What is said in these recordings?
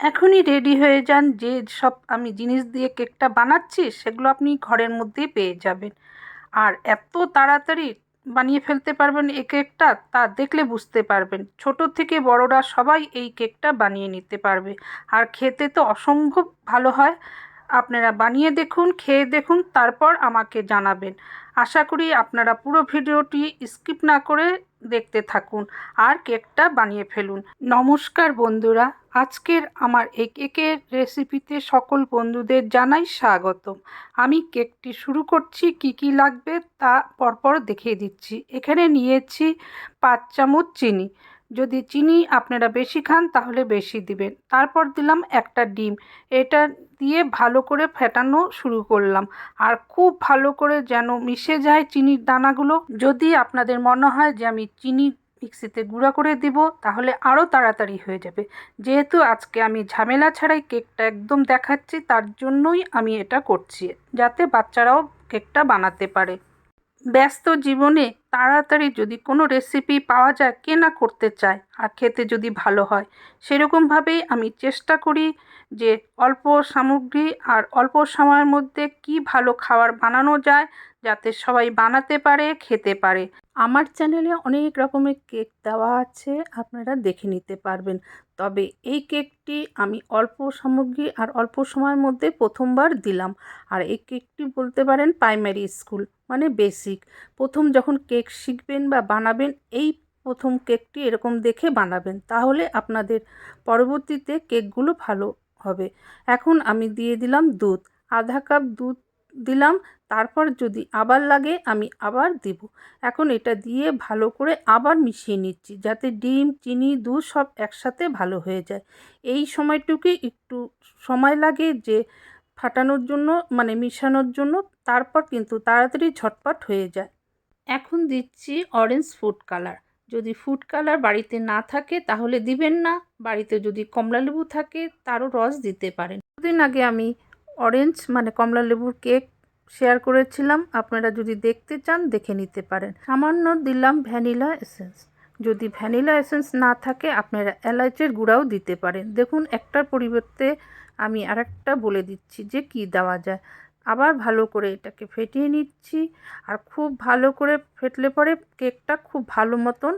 এখনই রেডি হয়ে যান যে সব আমি জিনিস দিয়ে কেকটা বানাচ্ছি, সেগুলো আপনি ঘরের মধ্যেই পেয়ে যাবেন। আর এত তাড়াতাড়ি বানিয়ে ফেলতে পারবেন এই কেকটা, তা দেখলে বুঝতে পারবেন। ছোট থেকে বড়রা সবাই এই কেকটা বানিয়ে নিতে পারবে। আর খেতে তো অসম্ভব ভালো হয়। আপনারা বানিয়ে দেখুন, খেয়ে দেখুন, তারপর আমাকে জানাবেন। আশা করি আপনারা পুরো ভিডিওটি স্কিপ না করে দেখতে থাকুন আর কেকটা বানিয়ে ফেলুন। নমস্কার বন্ধুরা, আজকের আমার এক কেকের রেসিপিতে সকল বন্ধুদের জানাই স্বাগত আমি কেকটি শুরু করছি, কি কি লাগবে তা পরপর দেখিয়ে দিচ্ছি। এখানে নিয়েছি পাঁচ চামচ চিনি। যদি চিনি আপনারা বেশি খান, তাহলে বেশি দিবেন। তারপর দিলাম একটা ডিম। এটা দিয়ে ভালো করে ফেটানো শুরু করলাম। আর খুব ভালো করে যেন মিশে যায় চিনির দানাগুলো। যদি আপনাদের মনে হয় যে আমি চিনি মিক্সিতে গুঁড়া করে দিব, তাহলে আরও তাড়াতাড়ি হয়ে যাবে। যেহেতু আজকে আমি ঝামেলা ছাড়াই কেকটা একদম দেখাচ্ছি, তার জন্যই আমি এটা করছি, যাতে বাচ্চারাও কেকটা বানাতে পারে। ব্যস্ত জীবনে তাড়াতাড়ি যদি কোনো রেসিপি পাওয়া যায়, কেনা করতে চায় আর খেতে যদি ভালো হয়, সেরকমভাবেই আমি চেষ্টা করি যে অল্প সামগ্রী আর অল্প সময়ের মধ্যে কি ভালো খাবার বানানো যায় যাতে সবাই বানাতে পারে, খেতে পারে। আমার চ্যানেলে অনেক রকমের কেক দেওয়া আছে, আপনারা দেখে নিতে পারবেন। তবে এই কেকটি আমি অল্প সামগ্রী আর অল্প সময়ের মধ্যে প্রথমবার দিলাম। আর এই কেকটি বলতে পারেন প্রাইমারি স্কুল মানে বেসিক প্রথম যখন কেক শিখবেন বা বানাবেন, এই প্রথম কেকটি এরকম দেখে বানাবেন, তাহলে আপনাদের পরবর্তীতে কেকগুলো ভালো হবে। এখন আমি দিয়ে দিলাম দুধ। আধা কাপ দুধ দিলাম, তারপর যদি আবার লাগে আমি আবার দেব। এখন এটা দিয়ে ভালো করে আবার মিশিয়ে নিচ্ছি যাতে ডিম, চিনি, দুধ সব একসাথে ভালো হয়ে যায়। এই সময়টুকুই একটু সময় লাগে যে ফাটানোর জন্য মানে মিশানোর জন্য, তারপর কিন্তু তাড়াতাড়ি ঝটপট হয়ে যায়। এখন দিচ্ছি অরেঞ্জ ফুড কালার যদি ফুড কালার বাড়িতে না থাকে তাহলে দিবেন না, বাড়িতে যদি কমলা লেবু থাকে তারও রস দিতে পারেন। দুদিন আগে আমি অরেঞ্জ মানে কমলা লেবুর কেক শেয়ার করেছিলাম। আপনারা যদি দেখতে চান, দেখে নিতে পারেন। সামান্য দিলাম ভ্যানিলা এসেন্স। যদি ভ্যানিলা এসেন্স না থাকে, আপনারা এলাচের গুঁড়াও দিতে পারেন। দেখুন, একটার পরিবর্তে আমি আরেকটা বলে দিচ্ছি যে কি দেওয়া যায়। আবার ভালো করে এটাকে ফেটিয়ে নিচ্ছি আর খুব ভালো করে ফেটলে পরে কেকটা খুব ভালো মতন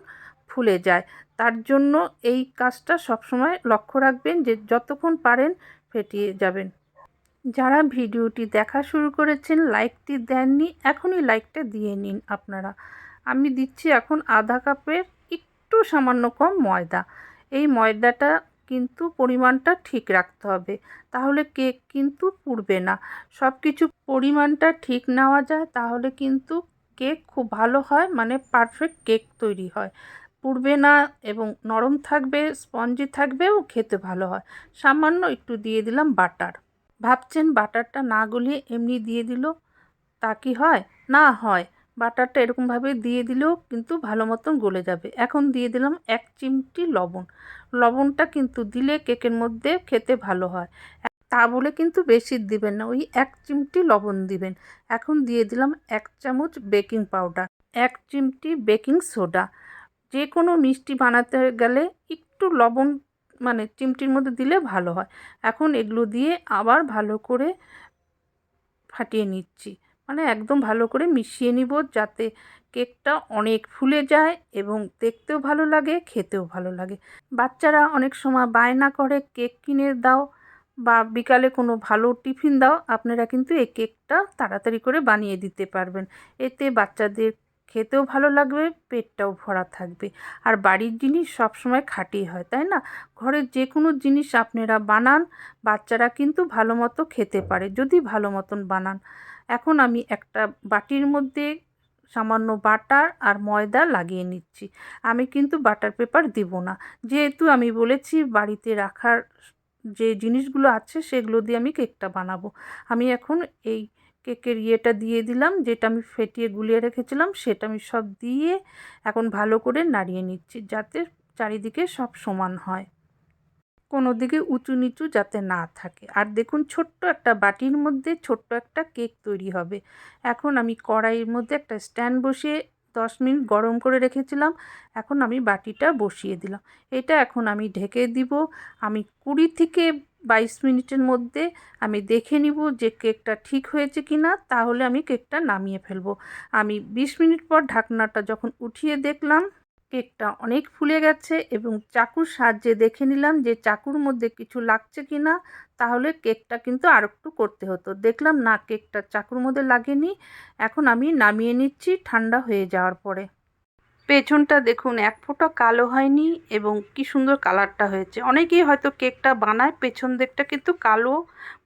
ফুলে যায়। তার জন্য এই কাজটা সবসময় লক্ষ্য রাখবেন যে যতক্ষণ পারেন, ফেটিয়ে যাবেন। যারা ভিডিওটি দেখা শুরু করেছেন, লাইকটি দেননি, এখনই লাইকটা দিয়ে নিন আপনারা। আমি দিচ্ছি এখন আধা কাপের একটু সামান্য কম ময়দা। এই ময়দাটা কিন্তু পরিমাণটা ঠিক রাখতে হবে। তাহলে কেক কিন্তু পুড়বে না। সব কিছু পরিমাণটা ঠিক নেওয়া যায়, তাহলে কিন্তু কেক খুব ভালো হয় মানে পারফেক্ট কেক তৈরি হয়। পুড়বে না এবং নরম থাকবে, স্পঞ্জি থাকবে ও খেতে ভালো হয়। সামান্য একটু দিয়ে দিলাম বাটার। ভাবছেন বাটারটা না গলিয়ে এমনি দিয়ে দিল, তা কি হয়? না, হয়। বাটারটা এরকমভাবে দিয়ে দিলেও কিন্তু ভালো মতন গলে যাবে। এখন দিয়ে দিলাম এক চিমটি লবণ। লবণটা কিন্তু দিলে কেকের মধ্যে খেতে ভালো হয়। তা বলে কিন্তু বেশি দিবেন না, ওই এক চিমটি লবণ দিবেন। এখন দিয়ে দিলাম এক চামচ বেকিং পাউডার, এক চিমটি বেকিং সোডা। যে কোনো মিষ্টি বানাতে গেলে একটু লবণ মানে চিমটির মধ্যে দিলে ভালো হয়। এখন এগুলো দিয়ে আবার ভালো করে ফাটিয়ে নিচ্ছি। মানে একদম ভালো করে মিশিয়ে নিব যাতে কেকটা অনেক ফুলে যায় এবং দেখতেও ভালো লাগে, খেতেও ভালো লাগে। বাচ্চারা অনেক সময় বায়না করে, কেক কিনে দাও বা বিকালে কোনো ভালো টিফিন দাও, আপনারা কিন্তু এই কেকটা তাড়াতাড়ি করে বানিয়ে দিতে পারবেন। এতে বাচ্চাদের খেতেও ভালো লাগবে, পেটটাও ভরা থাকবে। আর বাড়ির জিনিস সবসময় খাঁটি হয়, তাই না? ঘরের যে কোনো জিনিস আপনারা বানান, বাচ্চারা কিন্তু ভালো মতো খেতে পারে, যদি ভালো মতন বানান। এখন আমি একটা বাটির মধ্যে সামান্য বাটার আর ময়দা লাগিয়ে নিচ্ছি। আমি কিন্তু বাটার পেপার দিব না। যেহেতু আমি বলেছি বাড়িতে রাখার যে জিনিসগুলো আছে, সেগুলো দিয়ে আমি কেকটা বানাবো। আমি এখন এই কেকের ইয়েটা দিয়ে দিলাম, যেটা আমি ফেটিয়ে গুলিয়ে রেখেছিলাম, সেটা আমি সব দিয়ে এখন ভালো করে নাড়িয়ে নিচ্ছি যাতে চারিদিকে সব সমান হয়। কোনো দিকে উঁচু নিচু যাতে না থাকে। আর দেখুন, ছোট্ট একটা বাটির মধ্যে ছোট্ট একটা কেক তৈরি হবে। এখন আমি কড়াইয়ের মধ্যে একটা স্ট্যান্ড বসিয়ে দশ মিনিট গরম করে রেখেছিলাম, এখন আমি বাটিটা বসিয়ে দিলাম। এটা এখন আমি ঢেকে দিব। আমি কুড়ি থেকে বাইশ মিনিটের মধ্যে আমি দেখে নিব যে কেকটা ঠিক হয়েছে কি না তাহলে আমি কেকটা নামিয়ে ফেলব। আমি বিশ মিনিট পর ঢাকনাটা যখন উঠিয়ে দেখলাম, কেকটা অনেক ফুলে গেছে এবং চাকুর সাহায্যে দেখে নিলাম যে চাকুর মধ্যে কিছু লাগছে কি না তাহলে কেকটা কিন্তু আর একটু করতে হতো। দেখলাম না, কেকটা চাকুর মধ্যে লাগেনি। এখন আমি নামিয়ে নিচ্ছি, ঠান্ডা হয়ে যাওয়ার পরে। পেছনটা দেখুন, এক ফোঁটা কালো হয়নি এবং কি সুন্দর কালারটা হয়েছে। অনেকেই হয়তো কেকটা বানায়, পেছন দিকটা কিন্তু কালো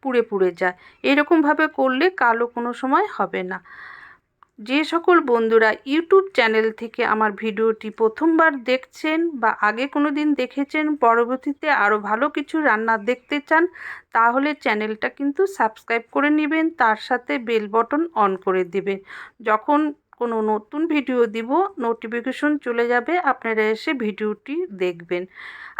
পুড়ে পুড়ে যায়। এরকমভাবে করলে কালো কোনো সময় হবে না। যে সকল বন্ধুরা ইউটিউব চ্যানেল থেকে আমার ভিডিওটি প্রথমবার দেখছেন বা আগে কোনো দিন দেখেছেন, পরবর্তীতে আরও ভালো কিছু রান্না দেখতে চান, তাহলে চ্যানেলটা কিন্তু সাবস্ক্রাইব করে নেবেন, তার সাথে বেল বটন অন করে দেবেন। যখন কোনো নতুন ভিডিও দিব নোটিফিকেশন চলে যাবে, আপনারা এসে ভিডিওটি দেখবেন।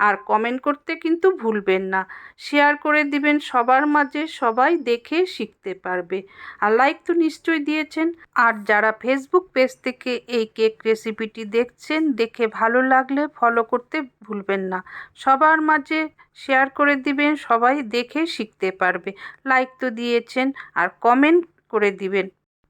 আর কমেন্ট করতে কিন্তু ভুলবেন না। শেয়ার করে দিবেন, সবার মাঝে সবাই দেখে শিখতে পারবে। আর লাইক তো নিশ্চয়ই দিয়েছেন। আর যারা ফেসবুক পেজ থেকে এই কেক রেসিপিটি দেখছেন, দেখে ভালো লাগলে ফলো করতে ভুলবেন না। সবার মাঝে শেয়ার করে দিবেন, সবাই দেখে শিখতে পারবে। লাইক তো দিয়েছেন, আর কমেন্ট করে দিবেন।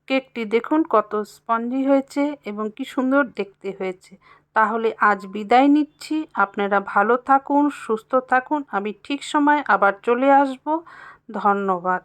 কেকটি দেখুন কত স্পঞ্জি হয়েছে এবং কি সুন্দর দেখতে হয়েছে। তাহলে আজ বিদায় নিচ্ছি। আপনারা ভালো থাকুন, সুস্থ থাকুন। আমি ঠিক সময় আবার চলে আসব। ধন্যবাদ।